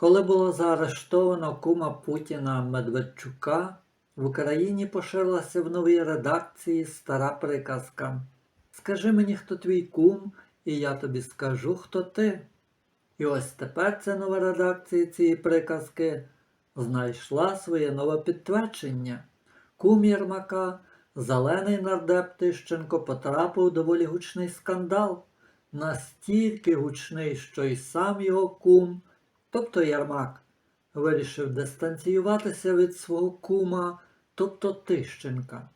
Коли було заарештовано кума Путіна Медведчука, в Україні поширилася в новій редакції стара приказка Скажи мені, хто твій кум, і я тобі скажу, хто ти. І ось тепер ця нова редакція цієї приказки знайшла своє нове підтвердження. Кум Єрмака, зелений нардеп Тищенко, потрапив у доволі гучний скандал, настільки гучний, що й сам його кум, тобто Єрмак, вирішив дистанціюватися від свого кума, тобто Тищенка,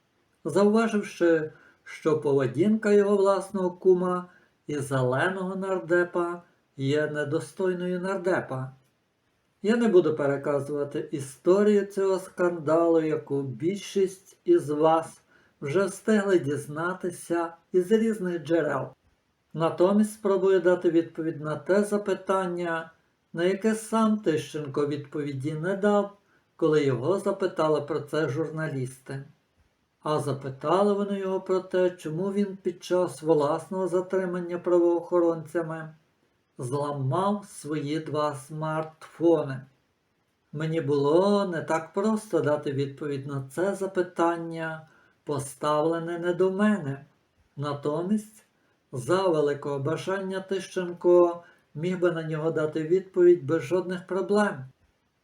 зауваживши, що поведінка його власного кума і зеленого нардепа є недостойною нардепа. Я не буду переказувати історію цього скандалу, яку більшість із вас вже встигли дізнатися із різних джерел. Натомість спробую дати відповідь на те запитання, на яке сам Тищенко відповіді не дав, коли його запитали про це журналісти. А запитали вони його про те, чому він під час власного затримання правоохоронцями зламав свої два смартфони. Мені було не так просто дати відповідь на це запитання, поставлене не до мене. Натомість, за великого бажання Тищенко міг би на нього дати відповідь без жодних проблем.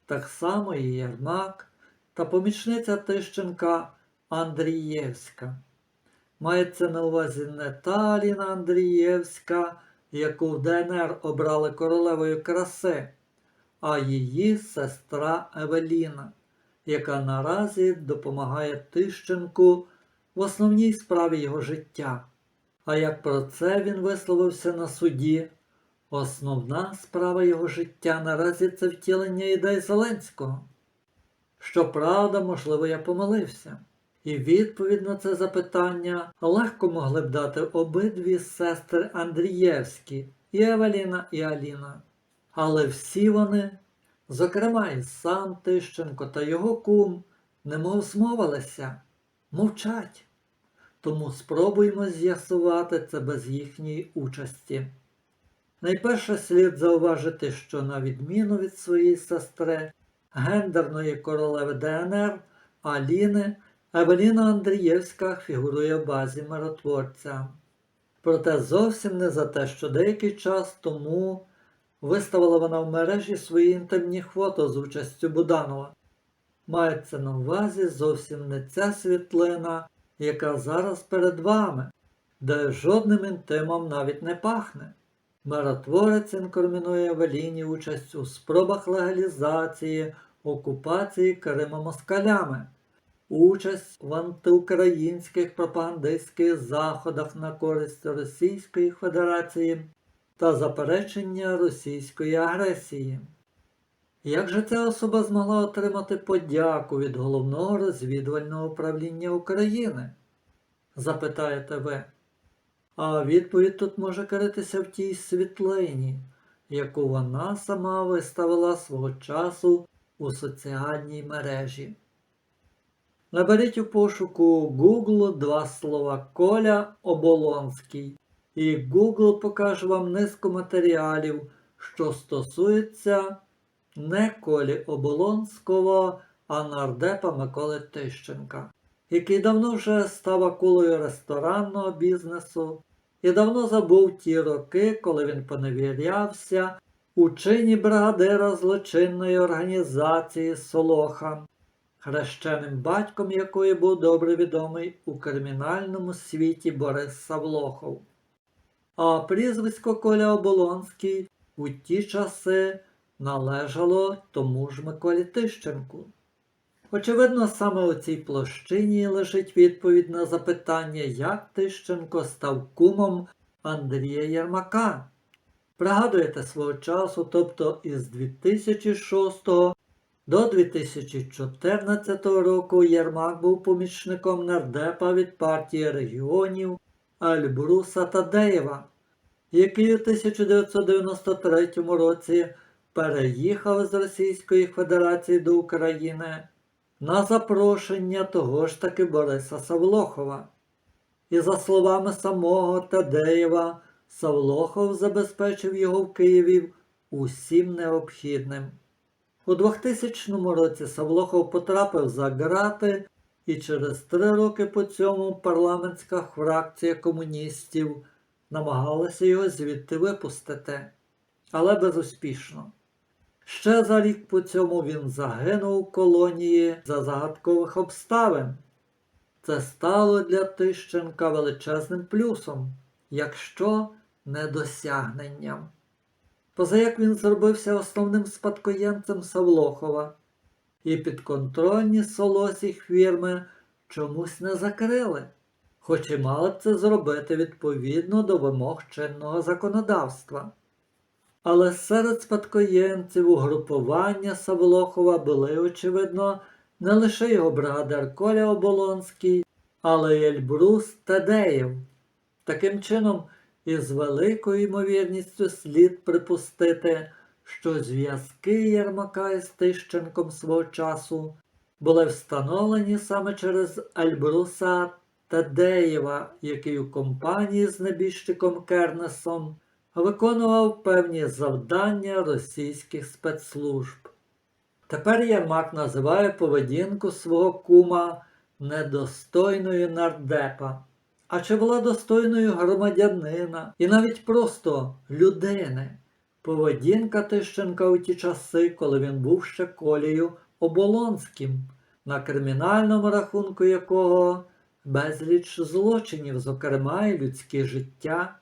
Так само і Єрмак та помічниця Тищенка Андрієвська. Мається на увазі не та Аліна Андрієвська, яку в ДНР обрали королевою краси, а її сестра Евеліна, яка наразі допомагає Тищенку в основній справі його життя. А як про це він висловився на суді, основна справа його життя наразі це втілення ідей Зеленського. Щоправда, можливо, я помилився. І відповідь на це запитання легко могли б дати обидві сестри Андрієвські, і Евеліна, і Аліна. Але всі вони, зокрема і сам Тищенко та його кум, немов змовилися, мовчать. Тому спробуємо з'ясувати це без їхньої участі. Найперше слід зауважити, що на відміну від своєї сестри, гендерної королеви ДНР Аліни, Евеліна Андрієвська фігурує в базі миротворця. Проте зовсім не за те, що деякий час тому виставила вона в мережі свої інтимні фото з участю Буданова. Мається на увазі зовсім не ця світлина, яка зараз перед вами, де жодним інтимом навіть не пахне. Миротворець інкримінує Евеліні участь у спробах легалізації окупації Крима москалями участь в антиукраїнських пропагандистських заходах на користь Російської Федерації та заперечення російської агресії. Як же ця особа змогла отримати подяку від Головного розвідувального управління України? Запитаєте ви. А відповідь тут може критися в тій світлині, яку вона сама виставила свого часу у соціальній мережі. Наберіть у пошуку Google два слова Коля Оболонський, і Google покаже вам низку матеріалів, що стосуються не Колі Оболонського, а нардепа Миколи Тищенка, який давно вже став акулою ресторанного бізнесу і давно забув ті роки, коли він поневірявся у чині бригадира злочинної організації Солоха хрещеним батьком якої був добре відомий у кримінальному світі Борис Савлохов. А прізвисько Коля Оболонський у ті часи належало тому ж Миколі Тищенку. Очевидно, саме у цій площині лежить відповідь на запитання, як Тищенко став кумом Андрія Єрмака. Пригадуєте свого часу, тобто із 2006 до 2014 року Єрмак був помічником нардепа від партії регіонів Альбруса Тадеєва, який у 1993 році переїхав з Російської Федерації до України на запрошення того ж таки Бориса Савлохова. І за словами самого Тадеєва, Савлохов забезпечив його в Києві усім необхідним. У 2000 році Савлохов потрапив за ґрати, і через три роки по цьому парламентська фракція комуністів намагалася його звідти випустити, але безуспішно. Ще за рік по цьому він загинув у колонії за загадкових обставин. Це стало для Тищенка величезним плюсом, якщо не досягненням. Позаяк він зробився основним спадкоємцем Савлохова, і підконтрольні солосі фірми чомусь не закрили, хоч і мали б це зробити відповідно до вимог чинного законодавства. Але серед спадкоємців угрупування Савлохова були, очевидно, не лише його бригадир Коля Оболонський, але й Ельбрус Тедеєв. Таким чином, із великою ймовірністю слід припустити, що зв'язки Єрмака із Тищенком свого часу були встановлені саме через Ельбруса Тадеєва, який у компанії з небіжчиком Кернесом виконував певні завдання російських спецслужб. Тепер Єрмак називає поведінку свого кума недостойною нардепа. А чи була достойною громадянина і навіть просто людини? Поведінка Тищенка у ті часи, коли він був ще колею Оболонським, на кримінальному рахунку якого безліч злочинів, зокрема і людське життя.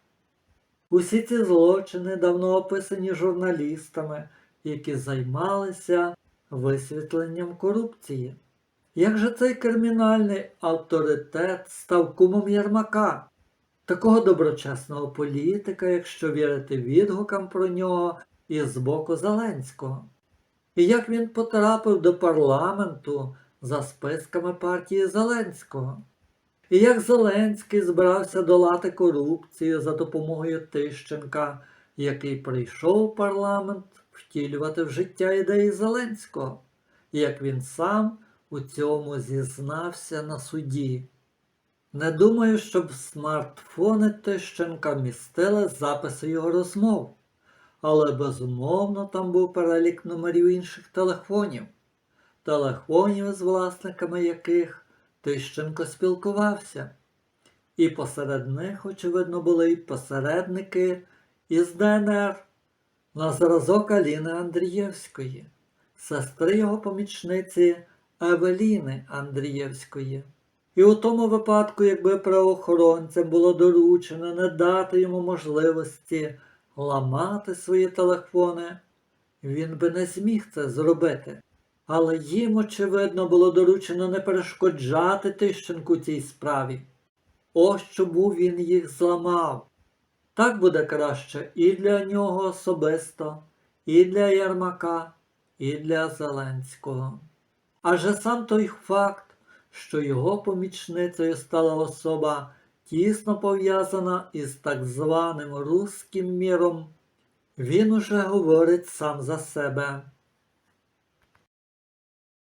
Усі ці злочини давно описані журналістами, які займалися висвітленням корупції. Як же цей кримінальний авторитет став кумом Єрмака, такого доброчесного політика, якщо вірити відгукам про нього і з боку Зеленського? І як він потрапив до парламенту за списками партії Зеленського? І як Зеленський збирався долати корупцію за допомогою Тищенка, який прийшов у парламент втілювати в життя ідеї Зеленського, і як він сам у цьому зізнався на суді. Не думаю, щоб смартфони Тищенка містили записи його розмов, але безумовно там був перелік номерів інших телефонів, телефонів з власниками яких Тищенко спілкувався. І посеред них, очевидно, були й посередники із ДНР на зразок Аліни Андрієвської, сестри його помічниці Евеліни Андрієвської. І у тому випадку, якби правоохоронцям було доручено не дати йому можливості ламати свої телефони, він би не зміг це зробити. Але їм, очевидно, було доручено не перешкоджати Тищенку цій справі. Ось чому він їх зламав. Так буде краще і для нього особисто, і для Ярмака, і для Зеленського. Адже сам той факт, що його помічницею стала особа тісно пов'язана із так званим руським міром, він уже говорить сам за себе.